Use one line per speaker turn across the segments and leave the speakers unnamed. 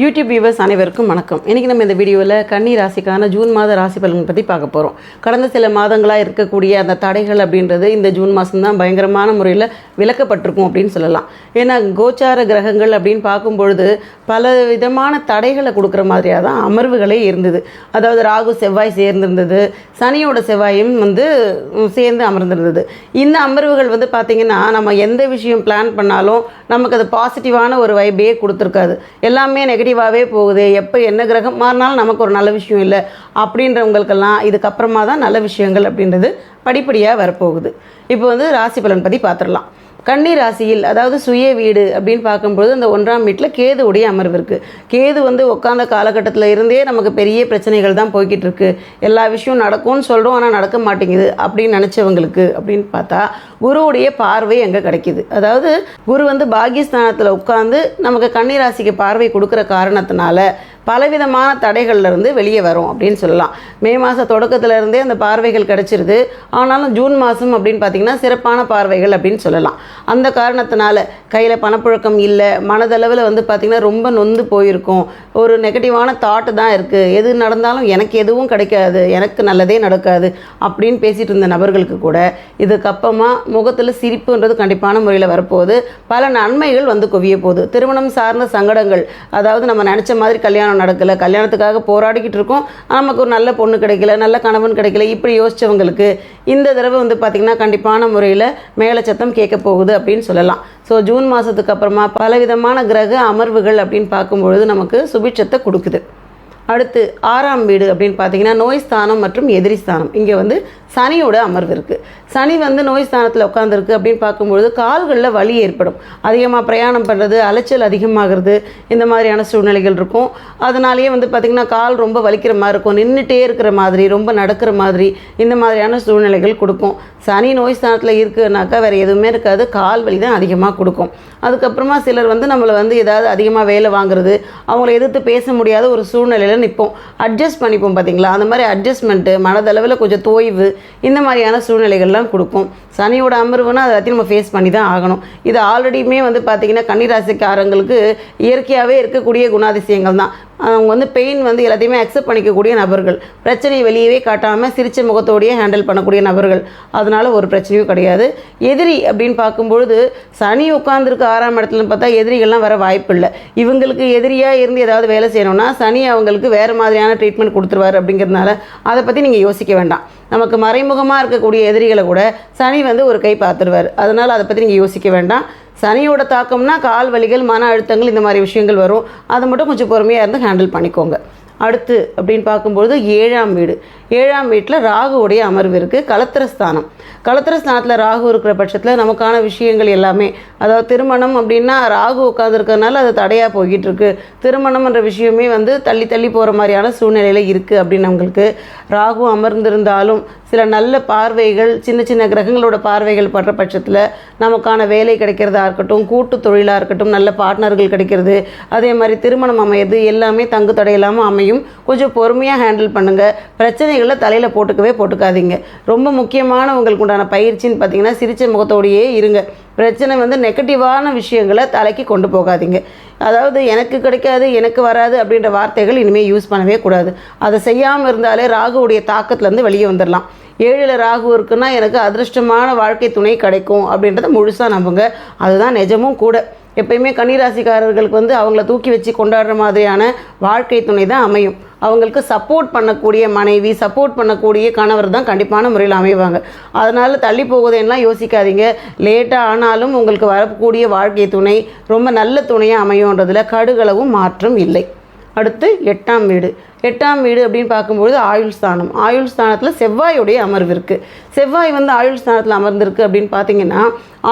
YouTube viewers அனைவருக்கும் வணக்கம். இன்றைக்கி நம்ம இந்த வீடியோவில் கன்னி ராசிக்கான ஜூன் மாத ராசி பலன் பற்றி பார்க்க போகிறோம் கடந்த சில மாதங்களாக இருக்கக்கூடிய அந்த தடைகள் அப்படின்றது இந்த ஜூன் மாதம் தான் பயங்கரமான முறையில் விளக்கப்பட்டிருக்கும் அப்படின்னு சொல்லலாம். ஏன்னா கோச்சார கிரகங்கள் அப்படின்னு பார்க்கும்பொழுது பல விதமான தடைகளை கொடுக்குற மாதிரியாக தான் அமர்வுகளே இருந்தது. அதாவது ராகு செவ்வாய் சேர்ந்திருந்தது. சனியோட செவ்வாயும் வந்து சேர்ந்து அமர்ந்திருந்தது. இந்த அமர்வுகள் வந்து பார்த்திங்கன்னா நம்ம எந்த விஷயம் பிளான் பண்ணாலும் நமக்கு அது பாசிட்டிவான ஒரு வைபே கொடுத்துருக்காது. எல்லாமே நெகட்டிவாகவே போகுது. எப்போ என்ன கிரகம் மாறினாலும் நமக்கு ஒரு நல்ல விஷயம் இல்லை. அப்படின்றவங்களுக்கெல்லாம் இதுக்கப்புறமா தான் நல்ல விஷயங்கள் அப்படின்றது படிப்படியாக வரப்போகுது. இப்போ வந்து ராசி பலன் பற்றி பார்த்துடலாம் கன்னி ராசியில் அதாவது சுய வீடு அப்படின்னு பார்க்கும்பொழுது அந்த ஒன்றாம் வீட்டில் கேதுவுடைய அமர்வு இருக்குது கேது வந்து உட்காந்த காலகட்டத்தில் இருந்தே நமக்கு பெரிய பிரச்சனைகள் தான் போய்கிட்டு இருக்கு. எல்லா விஷயம் நடக்கும்னு சொல்கிறோம் ஆனால் நடக்க மாட்டேங்குது அப்படின்னு நினச்சவங்களுக்கு அப்படின்னு பார்த்தா குருவுடைய பார்வை அங்கே கிடைக்கிது. அதாவது குரு வந்து பாகிஸ்தானத்தில் உட்காந்து நமக்கு கன்னி ராசிக்கு பார்வை கொடுக்குற காரணத்தினால பலவிதமான தடைகள்லேருந்து வெளியே வரும் அப்படின்னு சொல்லலாம். மே மாத தொடக்கத்திலேருந்தே அந்த பார்வைகள் கிடைச்சிருது. ஆனாலும் ஜூன் மாதம் அப்படின்னு பார்த்தீங்கன்னா சிறப்பான பார்வைகள் அப்படின்னு சொல்லலாம். அந்த காரணத்தினால கையில் பணப்புழக்கம் இல்லை மனதளவில் வந்து பார்த்திங்கன்னா ரொம்ப நொந்து போயிருக்கும். ஒரு நெகட்டிவான தாட்டு தான் இருக்குது எது நடந்தாலும் எனக்கு எதுவும் கிடைக்காது. எனக்கு நல்லதே நடக்காது அப்படின்னு பேசிகிட்டு இருந்த நபர்களுக்கு கூட இதுக்கப்புறமா முகத்தில் சிரிப்புன்றது கண்டிப்பான முறையில் வரப்போகுது. பல நன்மைகள் வந்து குவிய போகுது. திருமணம் சார்ந்த சங்கடங்கள் அதாவது நம்ம நினச்ச மாதிரி கல்யாணம் நடக்கலை. கல்யாணத்துக்காக போராடிக்கிட்டு இருக்கோம். நமக்கு ஒரு நல்ல பொண்ணு கிடைக்கல நல்ல கணவன் கிடைக்கல இப்படி யோசிச்சவங்களுக்கு இந்த தடவை வந்து பார்த்திங்கன்னா கண்டிப்பான முறையில் மேலே சத்தம் கேட்க போகுது அப்படின்னு சொல்லலாம். ஸோ ஜூன் மாதத்துக்கு அப்புறமா பலவிதமான கிரக அமர்வுகள் அப்படின்னு பார்க்கும்பொழுது நமக்கு சுபிட்சத்தை கொடுக்குது. அடுத்து ஆறாம் வீடு அப்படின்னு பார்த்தீங்கன்னா நோய் ஸ்தானம் மற்றும் எதிரி ஸ்தானம். இங்கே வந்து சனியோட அமர்வு இருக்குது சனி வந்து நோய் ஸ்தானத்தில் உட்காந்துருக்கு அப்படின்னு பார்க்கும்பொழுது கால்களில் வலி ஏற்படும். அதிகமாக பிரயாணம் பண்ணுறது அலைச்சல் அதிகமாகிறது இந்த மாதிரியான சூழ்நிலைகள் இருக்கும். அதனாலேயே வந்து பார்த்திங்கன்னா கால் ரொம்ப வலிக்கிற மாதிரி இருக்கும். நின்றுட்டே இருக்கிற மாதிரி ரொம்ப நடக்கிற மாதிரி இந்த மாதிரியான சூழ்நிலைகள் கொடுக்கும். சனி நோய் ஸ்தானத்தில் இருக்குனாக்கா வேறு எதுவுமே இருக்காது. கால் வலி தான் அதிகமாக கொடுக்கும். அதுக்கப்புறமா சிலர் வந்து நம்மளை வந்து ஏதாவது அதிகமாக வேலை வாங்குறது அவங்கள எதிர்த்து பேச முடியாத ஒரு சூழ்நிலையில் நிற்போம் அட்ஜஸ்ட் பண்ணிப்போம் பார்த்தீங்களா அந்த மாதிரி அட்ஜஸ்ட்மெண்ட்டு மனதளவில் கொஞ்சம் தோய்வு இந்த மாதிரியான சூழ்நிலைகள்லாம் கொடுக்கும். சனியோட அமர்வுனா அதை எல்லாத்தையும் நம்ம ஃபேஸ் பண்ணி தான் ஆகணும். இது ஆல்ரெடியுமே வந்து பார்த்திங்கன்னா கன்னிராசிக்காரங்களுக்கு இயற்கையாகவே இருக்கக்கூடிய குணாதிசயங்கள் தான் அவங்க வந்து பெயின் வந்து எல்லாத்தையுமே அக்செப்ட் பண்ணிக்கக்கூடிய நபர்கள். பிரச்சனையை வெளியவே காட்டாமல் சிரிச்ச முகத்தோடையே ஹேண்டில் பண்ணக்கூடிய நபர்கள். அதனால் ஒரு பிரச்சனையும் கிடையாது. எதிரி அப்படின்னு பார்க்கும்பொழுது சனி உட்காந்துருக்க ஆறாம் இடத்துலன்னு பார்த்தா எதிரிகள்லாம் வர வாய்ப்பு இல்லை. இவங்களுக்கு எதிரியாக இருந்து ஏதாவது வேலை செய்யணும்னா சனி அவங்களுக்கு வேறு மாதிரியான ட்ரீட்மெண்ட் கொடுத்துருவாரு அப்படிங்கிறதுனால அதை பற்றி நீங்கள் யோசிக்க வேண்டாம். நமக்கு மறைமுகமாக இருக்கக்கூடிய எதிரிகளை கூட சனி வந்து ஒரு கை பார்த்துருவார். அதனால் அதை பற்றி நீங்கள் யோசிக்க வேண்டாம். சனியோட தாக்கம்னா கால் வலிகள் மன அழுத்தங்கள் இந்த மாதிரி விஷயங்கள் வரும். அதை மட்டும் கொஞ்சம் பொறுமையாக இருந்து ஹேண்டில் பண்ணிக்கோங்க. அடுத்து அப்படின்னு பார்க்கும்பொழுது ஏழாம் வீடு. ஏழாம் வீட்டில் ராகுவுடைய அமர்வு இருக்குது கலத்திரஸ்தானம் கலத்திரஸ்தானத்தில் ராகு இருக்கிற பட்சத்தில் நமக்கான விஷயங்கள் எல்லாமே அதாவது திருமணம் அப்படின்னா ராகு உட்காந்துருக்கறனால அது தடையாக போய்கிட்டு இருக்கு திருமணம்ன்ற விஷயமே வந்து தள்ளி தள்ளி போகிற மாதிரியான சூழ்நிலையில் இருக்குது அப்படின்னு நம்மளுக்கு. ராகு அமர்ந்திருந்தாலும் சில நல்ல பார்வைகள் சின்ன சின்ன கிரகங்களோட பார்வைகள் படுற பட்சத்தில் நமக்கான வேலை கிடைக்கிறதா இருக்கட்டும் கூட்டு தொழிலாக இருக்கட்டும் நல்ல பார்ட்னர்கள் கிடைக்கிறது அதே மாதிரி திருமணம் அமையிறது எல்லாமே தங்கு தடையில்லாமல் அமையும். கொஞ்சம் பொறுமையாக ஹேண்டில் பண்ணுங்கள் பிரச்சனைகளை தலையில் போட்டுக்கவே போட்டுக்காதீங்க. ரொம்ப முக்கியமான உங்களுக்கு உண்டான பயிற்சின்னு பார்த்தீங்கன்னா சிரிச்ச முகத்தோடையே இருங்க. பிரச்சனை வந்து நெகட்டிவான விஷயங்களை தலைக்கு கொண்டு போகாதீங்க. அதாவது எனக்கு கிடைக்காது எனக்கு வராது அப்படின்ற வார்த்தைகள் இனிமேல் யூஸ் பண்ணவே கூடாது. அதை செய்யாமல் இருந்தாலே ராகுவுடைய தாக்கத்துலேருந்து வெளியே வந்துடலாம் ஏழில் ராகு இருக்குன்னா எனக்கு அதிர்ஷ்டமான வாழ்க்கை துணை கிடைக்கும் அப்படின்றத முழுசாக நம்புங்க. அதுதான் நிஜமும் கூட. எப்பயுமே கன்னிராசிக்காரர்களுக்கு வந்து அவங்கள தூக்கி வச்சு கொண்டாடுற மாதிரியான வாழ்க்கை துணை தான் அமையும். அவங்களுக்கு சப்போர்ட் பண்ணக்கூடிய மனைவி சப்போர்ட் பண்ணக்கூடிய கணவர் தான் கண்டிப்பான முறையில் அமைவாங்க. அதனால் தள்ளி போகுதெல்லாம் யோசிக்காதீங்க. லேட்டாக ஆனாலும் உங்களுக்கு வரக்கூடிய வாழ்க்கை துணை ரொம்ப நல்ல துணையாக அமையுன்றதில் கடுகளவும் மாற்றம் இல்லை. அடுத்து எட்டாம் வீடு. எட்டாம் வீடு அப்படின்னு பார்க்கும்பொழுது ஆயுள் ஸ்தானம். ஆயுள் ஸ்தானத்தில் செவ்வாயுடைய அமர்வு இருக்குது செவ்வாய் வந்து ஆயுள் ஸ்தானத்தில் அமர்ந்திருக்கு அப்படின்னு பார்த்தீங்கன்னா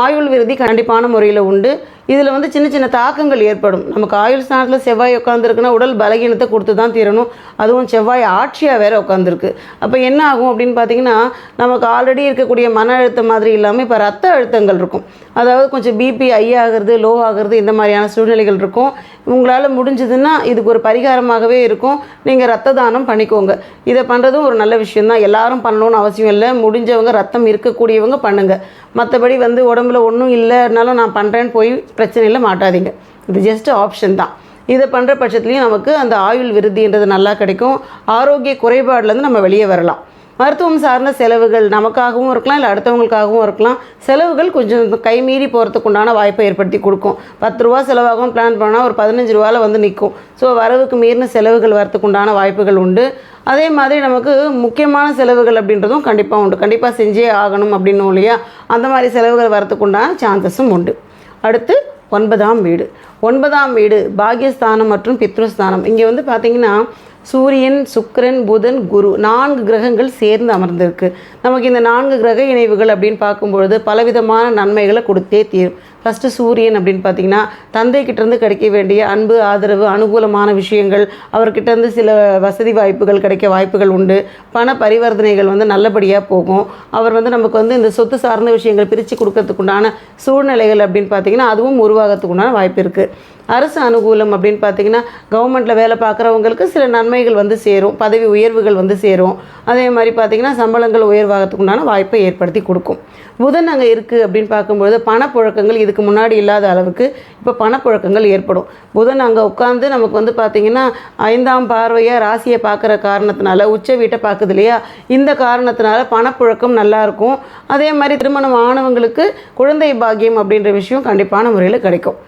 ஆயுள் விருதி கண்டிப்பான முறையில் உண்டு. இதில் வந்து சின்ன சின்ன தாக்கங்கள் ஏற்படும். நமக்கு ஆயுள் ஸ்தானத்தில் செவ்வாய் உட்காந்துருக்குன்னா உடல் பலகீனத்தை கொடுத்து தான் தீரணும். அதுவும் செவ்வாய் ஆட்சியாக வேற உட்காந்துருக்கு அப்போ என்ன ஆகும் அப்படின்னு பார்த்தீங்கன்னா நமக்கு ஆல்ரெடி இருக்கக்கூடிய மன அழுத்தம் மாதிரி இல்லாமல் இப்போ ரத்த அழுத்தங்கள் இருக்கும். அதாவது கொஞ்சம் பிபி ஐ ஆகிறது லோ ஆகிறது இந்த மாதிரியான சூழ்நிலைகள் இருக்கும். உங்களால் முடிஞ்சதுன்னா இதுக்கு ஒரு பரிகாரமாகவே இருக்கும். நீங்கள் ரத்த தானம் பண்ணிக்கோங்க. இதை பண்ணுறதும் ஒரு நல்ல விஷயம்தான். எல்லாரும் பண்ணணும்னு அவசியம் இல்லை. முடிஞ்சவங்க ரத்தம் இருக்கக்கூடியவங்க பண்ணுங்கள் மற்றபடி வந்து உடம்புல ஒன்றும் இல்லைனாலும் நான் பண்ணுறேன்னு போய் பிரச்சனையில் மாட்டாதீங்க. இது ஜஸ்ட் ஆப்ஷன் தான். இதை பண்ணுற பட்சத்துலையும் நமக்கு அந்த ஆயுள் விருதின்றது நல்லா கிடைக்கும். ஆரோக்கிய குறைபாடுலேருந்து நம்ம வெளியே வரலாம். மருத்துவம் சார்ந்த செலவுகள் நமக்காகவும் இருக்கலாம் இல்லை அடுத்தவங்களுக்காகவும் இருக்கலாம். செலவுகள் கொஞ்சம் கைமீறி போகிறதுக்கு உண்டான வாய்ப்பை ஏற்படுத்தி கொடுக்கும். பத்து ரூபா செலவாகும் பிளான் பண்ணால் ஒரு பதினஞ்சு ரூபாவில் வந்து நிற்கும் ஸோ வரவுக்கு மீறின செலவுகள் வரத்துக்கு உண்டான வாய்ப்புகள் உண்டு. அதே மாதிரி நமக்கு முக்கியமான செலவுகள் அப்படின்றதும் கண்டிப்பாக உண்டு. கண்டிப்பாக செஞ்சே ஆகணும் அப்படின்னும் இல்லையா? அந்த மாதிரி செலவுகள் வரத்துக்கு உண்டான சான்சஸும் உண்டு. அடுத்து ஒன்பதாம் வீடு. ஒன்பதாம் வீடு பாகியஸ்தானம் மற்றும் பித்ருஸ்தானம். இங்கே வந்து பார்த்தீங்கன்னா சூரியன் சுக்கரன் புதன் குரு நான்கு கிரகங்கள் சேர்ந்து அமர்ந்திருக்கு. நமக்கு இந்த நான்கு கிரக இணைவுகள் அப்படின்னு பார்க்கும்பொழுது பலவிதமான நன்மைகளை கொடுத்தே தீரும். ஃபஸ்ட்டு சூரியன் அப்படின்னு பார்த்தீங்கன்னா தந்தைக்கிட்டேருந்து கிடைக்க வேண்டிய அன்பு ஆதரவு அனுகூலமான விஷயங்கள் அவர்கிட்டேருந்து சில வசதி வாய்ப்புகள் கிடைக்க வாய்ப்புகள் உண்டு. பண பரிவர்த்தனைகள் வந்து நல்லபடியாக போகும். அவர் வந்து நமக்கு வந்து இந்த சொத்து சார்ந்த விஷயங்கள் பிரித்து கொடுக்கறதுக்கு உண்டான சூழ்நிலைகள் அப்படின்னு பார்த்தீங்கன்னா அதுவும் உருவாகிறதுக்குண்டான வாய்ப்பு இருக்குது அரசு அனுகூலம் அப்படின்னு பார்த்தீங்கன்னா கவர்மெண்ட்டில் வேலை பார்க்குறவங்களுக்கு சில நன்மைகள் வந்து சேரும் பதவி உயர்வுகள் வந்து சேரும். அதே மாதிரி பார்த்தீங்கன்னா சம்பளங்கள் உயர்வாகிறதுக்குண்டான வாய்ப்பை ஏற்படுத்தி கொடுக்கும். புதன் அங்கே இருக்குது அப்படின்னு பார்க்கும்பொழுது பணப்புழக்கங்கள் இதுக்கு முன்னாடி இல்லாத அளவுக்கு இப்போ பணப்புழக்கங்கள் ஏற்படும். புதன் அங்கே உட்காந்து நமக்கு வந்து பார்த்திங்கன்னா ஐந்தாம் பார்வையாக ராசியை பார்க்குற காரணத்தினால உச்ச வீட்டை பார்க்குது இல்லையா? இந்த காரணத்தினால பணப்புழக்கம் நல்லாயிருக்கும் அதே மாதிரி திருமணம் ஆனவங்களுக்கு குழந்தை பாக்கியம் அப்படின்ற விஷயம் கண்டிப்பான முறையில் கிடைக்கும்.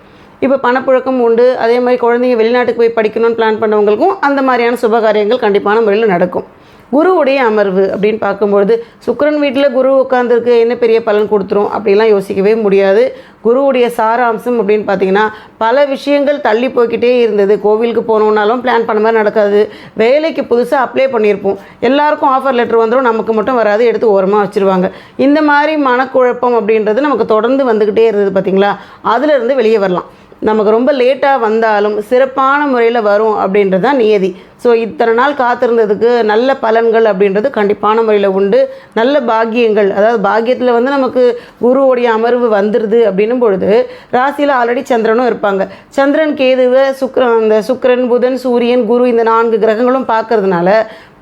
இப்போ பணப்புழக்கம் உண்டு. அதே மாதிரி குழந்தைங்க வெளிநாட்டுக்கு போய் படிக்கணும்னு பிளான் பண்ணவங்களுக்கும் அந்த மாதிரியான சுபகாரியங்கள் கண்டிப்பான முறையில் நடக்கும். குருவுடைய அமர்வு அப்படின்னு பார்க்கும்பொழுது சுக்கரன் வீட்டில் குரு உட்காந்துருக்கு என்ன பெரிய பலன் கொடுத்துரும் அப்படிலாம் யோசிக்கவே முடியாது. குருவுடைய சாராம்சம் அப்படின்னு பார்த்தீங்கன்னா பல விஷயங்கள் தள்ளி போய்கிட்டே இருந்தது. கோவிலுக்கு போகணுன்னாலும் பிளான் பண்ண மாதிரி நடக்காது. வேலைக்கு புதுசாக அப்ளை பண்ணியிருப்போம். எல்லாருக்கும் ஆஃபர் லெட்டர் வந்துடும் நமக்கு மட்டும் வராது. எடுத்து ஓரமாக வச்சுருவாங்க. இந்த மாதிரி மனக்குழப்பம் அப்படின்றது நமக்கு தொடர்ந்து வந்துக்கிட்டே இருந்தது பார்த்தீங்களா? அதுலேருந்து வெளியே வரலாம். நமக்கு ரொம்ப லேட்டாக வந்தாலும் சிறப்பான முறையில் வரும் அப்படின்றது தான் நியதி. ஸோ இத்தனை நாள் காத்திருந்ததுக்கு நல்ல பலன்கள் அப்படின்றது கண்டிப்பான முறையில் உண்டு. நல்ல பாக்கியங்கள் அதாவது பாக்கியத்தில் வந்து நமக்கு குருவுடைய அமர்வு வந்துடுது அப்படின்னும் பொழுது ராசியில் ஆல்ரெடி சந்திரனும் இருப்பாங்க. சந்திரன் கேதுவை சுக்ரன் அந்த சுக்ரன் புதன் சூரியன் குரு இந்த நான்கு கிரகங்களும் பார்க்கறதுனால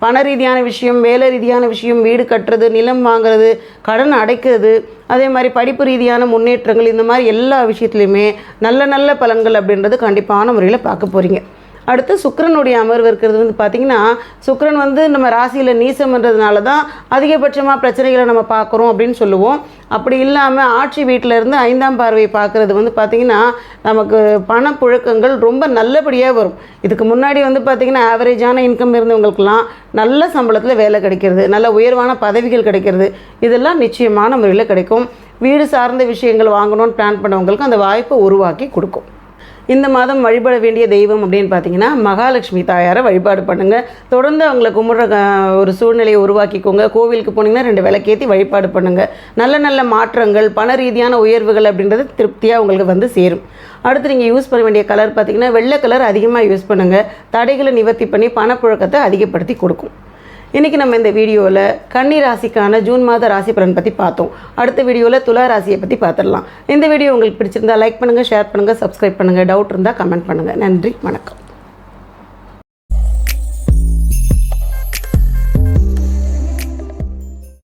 பண ரீதியான விஷயம் வேலை ரீதியான விஷயம் வீடு கட்டுறது நிலம் வாங்குறது கடன் அடைக்கிறது அதே மாதிரி படிப்பு ரீதியான முன்னேற்றங்கள் இந்த மாதிரி எல்லா விஷயத்துலையுமே நல்ல நல்ல பலன்கள் அப்படின்றது கண்டிப்பான முறையில் பார்க்க போகிறீங்க அடுத்து சுக்கிரனுடைய அமர்வு இருக்கிறது வந்து பார்த்திங்கன்னா சுக்கரன் வந்து நம்ம ராசியில் நீசம்ன்றதுனால தான் அதிகபட்சமாக பிரச்சனைகளை நம்ம பார்க்குறோம் அப்படின்னு சொல்லுவோம். அப்படி இல்லாமல் ஆட்சி வீட்டில் இருந்து ஐந்தாம் பார்வையை பார்க்குறது வந்து பார்த்திங்கன்னா நமக்கு பணப்புழக்கங்கள் ரொம்ப நல்லபடியாக வரும். இதுக்கு முன்னாடி வந்து பார்த்திங்கன்னா ஆவரேஜான இன்கம் இருந்தவங்களுக்கெல்லாம் நல்ல சம்பளத்தில் வேலை கிடைக்கிறது நல்ல உயர்வான பதவிகள் கிடைக்கிறது. இதெல்லாம் நிச்சயமான முறையில் கிடைக்கும். வீடு சார்ந்த விஷயங்கள் வாங்கணும்னு பிளான் பண்ணவங்களுக்கு அந்த வாய்ப்பை உருவாக்கி கொடுக்கும். இந்த மாதம் வழிபட வேண்டிய தெய்வம் அப்படின்னு பார்த்தீங்கன்னா மகாலட்சுமி தாயாரை வழிபாடு பண்ணுங்கள் தொடர்ந்து அவங்கள கும்பிட்ற ஒரு சூழ்நிலையை உருவாக்கிக்கோங்க. கோவிலுக்கு போனீங்கன்னா ரெண்டு விளக்கேற்றி வழிபாடு பண்ணுங்கள் நல்ல நல்ல மாற்றங்கள் பண ரீதியான உயர்வுகள் அப்படின்றது திருப்தியாக உங்களுக்கு வந்து சேரும். அடுத்து நீங்கள் யூஸ் பண்ண வேண்டிய கலர் பார்த்தீங்கன்னா வெள்ளை கலர் அதிகமாக யூஸ் பண்ணுங்கள் தடைகளை நிவர்த்தி பண்ணி பணப்புழக்கத்தை அதிகப்படுத்தி கொடுக்கும். இன்றைக்கி நம்ம இந்த வீடியோவில் கன்னி ராசிக்கான ஜூன் மாத ராசி பலன் பற்றி பார்த்தோம். அடுத்த வீடியோவில் துலா ராசியை பற்றி பார்த்துடலாம். இந்த வீடியோ உங்களுக்கு பிடிச்சிருந்தா லைக் பண்ணுங்கள் ஷேர் பண்ணுங்கள் சப்ஸ்கிரைப் பண்ணுங்கள் டவுட் இருந்தால் கமெண்ட் பண்ணுங்கள் நன்றி வணக்கம்.